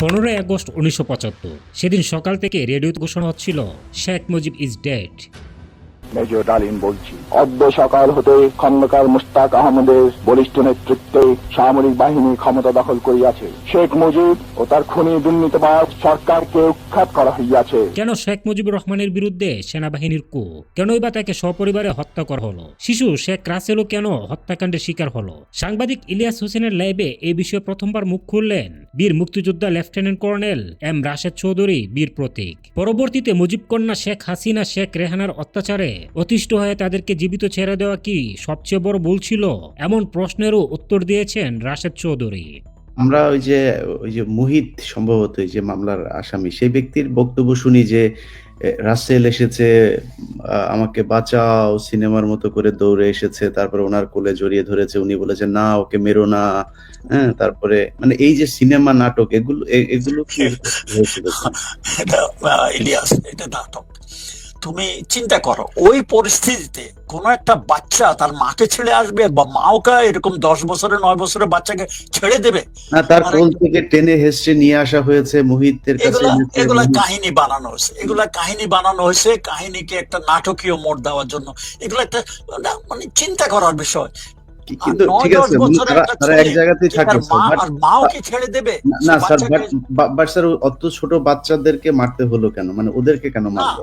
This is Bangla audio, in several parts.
পনেরোই আগস্ট উনিশশো পঁচাত্তর। সেদিন সকাল থেকে রেডিওতে ঘোষণা হচ্ছিল Sheikh Mujib is dead major Dalim বলছি অদ্য সকাল হতে খন্দকার মুস্তাক আহমদের বলিষ্ঠ নেতৃত্বে সামরিক বাহিনী ক্ষমতা দখল করিয়াছে। শেখ মুজিব ও তার খুনি দুর্নীতিবাজ সরকারকে উৎখাত করা হইয়াছে। কেন শেখ মুজিবুর রহমানের বিরুদ্ধে সেনাবাহিনীর কু কেনই বা তাকে সপরিবারে হত্যা করা হলো? শিশু শেখ রাসেলও কেন হত্যাকাণ্ডের শিকার হলো? সাংবাদিক ইলিয়াস হোসেনের লাইভে এই বিষয়ে প্রথমবার মুখ খুললেন বীর মুক্তিযোদ্ধা lieutenant colonel M Rashed Chowdhury, বীর প্রতীক। পরবর্তীতে মুজিব কন্যা শেখ হাসিনা, শেখ রেহানার অত্যাচারে অতিষ্ঠ হয়ে তাদেরকে জীবিত ছেড়ে দেওয়া কি সবচেয়ে বড় ভুল ছিল? এমন প্রশ্নেরও উত্তর দিয়েছেন রাশেদ চৌধুরী। আমরা ওই যে ওই যে মুহিত সম্ভবত ওই যে মামলার আসামি সেই ব্যক্তির বক্তব্য শুনি যে রাসেল এসেছে আমাকে বাঁচাও সিনেমার মতো করে দৌড়ে এসেছে তারপরে ওনার কোলে জড়িয়ে ধরেছে উনি বলেছে না ওকে মেরো না। হ্যাঁ তারপরে মানে এই যে সিনেমা নাটক এগুলো এগুলো কি হয়েছিল? এটা ইলিয়াস এটা নাটক তুমি চিন্তা করো ওই পরিস্থিতিতে কোন একটা বাচ্চা তার মাকে ছেড়ে আসবে বা মাওকে এরকম দশ বছরের নয় বছরের বাচ্চাকে ছেড়ে দেবে? না তার মানে- কোল থেকে টেনে হেসড়ে নিয়ে আসা হয়েছে মুহিতের কাছে। এগুলা কাহিনী বানানো হয়েছে। এগুলা কাহিনী বানানো হয়েছে কাহিনীকে একটা নাটকীয় মোড় দেওয়ার জন্য। এগুলো একটা মানে চিন্তা করার বিষয়। কিন্তু ঠিক আছে তারা এক জায়গাতেই ছেড়ে দেবে? না স্যার বাট স্যার অত ছোট বাচ্চাদেরকে মারতে হলো কেন? মানে ওদেরকে কেন মারলো?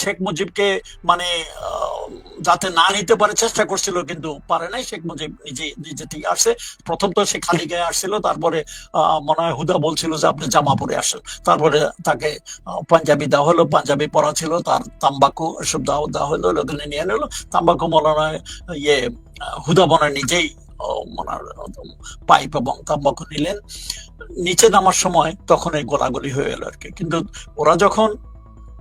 শেখ মুজিবকে মানে যাতে না নিতে পারে চেষ্টা করছিল, কিন্তু পারে নাই। শেখ মুজিব নিজে নিজে থেকে আসছে। প্রথম তো সে খালি গায়ে আসছিল, তারপরে মনে হয় হুদা বলছিল যে, আপনি জামা পরে আসেন। তারপরে তাকে পাঞ্জাবি দেওয়া হলো, পাঞ্জাবি পরা ছিল, তার তাম্বাকু এসব দেওয়া দেওয়া হলো, ওখানে নিয়ে নিলো। তাম্বাকু মনে হয় ইয়ে হুদা মনে নিজেই পাইপ এবং তাম্বাকু নিলেন। নিচে নামার সময় তখন এই গোলাগুলি হয়ে গেল আর কি। কিন্তু ওরা যখন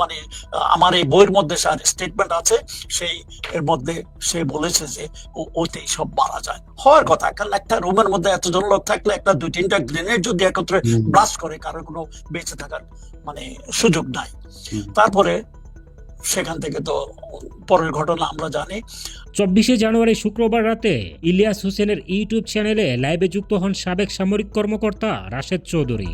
মানে আমার এই বইয়ের মধ্যে স্টেটমেন্ট আছে সেই এর মধ্যে সে বলেছে যে ওতেই সব মারা যায়। হওয়ার কথা কারণ একটা রুমের মধ্যে এতজন লোক থাকলে একটা দুই তিনটা গ্রেনেড যদি একত্রে। ব্লাস্ট করে কারোর কোনো বেঁচে থাকার মানে সুযোগ নাই। তারপরে সেখান থেকে তো পরের ঘটনা আমরা জানি। চব্বিশে জানুয়ারি শুক্রবার রাতে ইলিয়াস হোসেনের ইউটিউব চ্যানেলে লাইভে যুক্ত হন সাবেক সামরিক কর্মকর্তা রাশেদ চৌধুরী।